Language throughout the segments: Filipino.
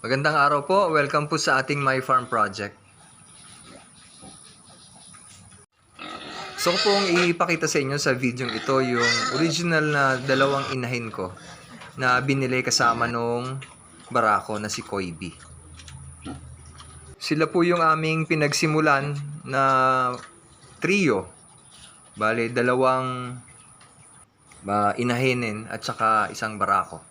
Magandang araw po. Welcome po sa ating My Farm Project. So ko pong ipakita sa inyo sa video ito yung original na dalawang inahin ko na binili kasama nung barako na si Koibi. Sila po yung aming pinagsimulan na trio. Bale, dalawang ba, inahinin at saka isang barako.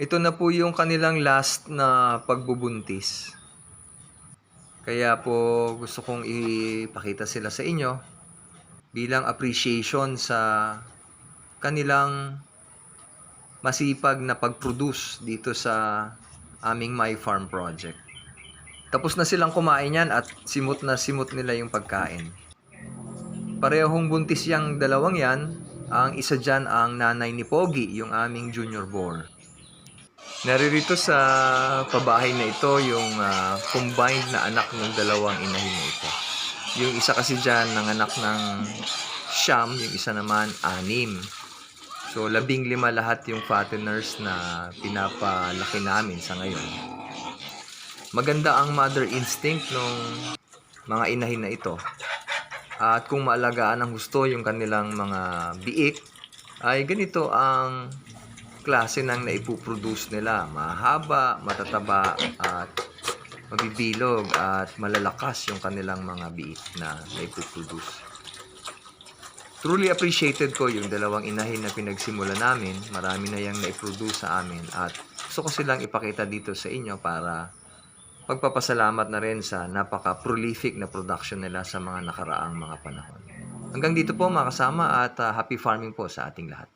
Ito na po yung kanilang last na pagbubuntis. Kaya po gusto kong ipakita sila sa inyo bilang appreciation sa kanilang masipag na pag-produce dito sa aming My Farm project. Tapos na silang kumain yan at simot na simot nila yung pagkain. Parehong buntis yung dalawang yan. Ang isa dyan ang nanay ni Pogi, yung aming junior boar. Naririto sa pabahay na ito yung ah, combined na anak ng dalawang inahin na ito. Yung isa kasi dyan ng anak ng siyam, yung isa naman anim. So labing lima lahat yung fatteners na pinapalaki namin sa ngayon. Maganda ang mother instinct ng mga inahin na ito. At kung maalagaan ng gusto yung kanilang mga biik, ay ganito ang klase ng naipuproduce nila. Mahaba, matataba, at mabibilog at malalakas yung kanilang mga biik na naipuproduce. Truly appreciated ko yung dalawang inahin na pinagsimula namin. Marami na yung naiproduce sa amin at gusto ko silang ipakita dito sa inyo para pagpapasalamat na rin sa napaka-prolific na production nila sa mga nakaraang mga panahon. Hanggang dito po mga kasama at ah, happy farming po sa ating lahat.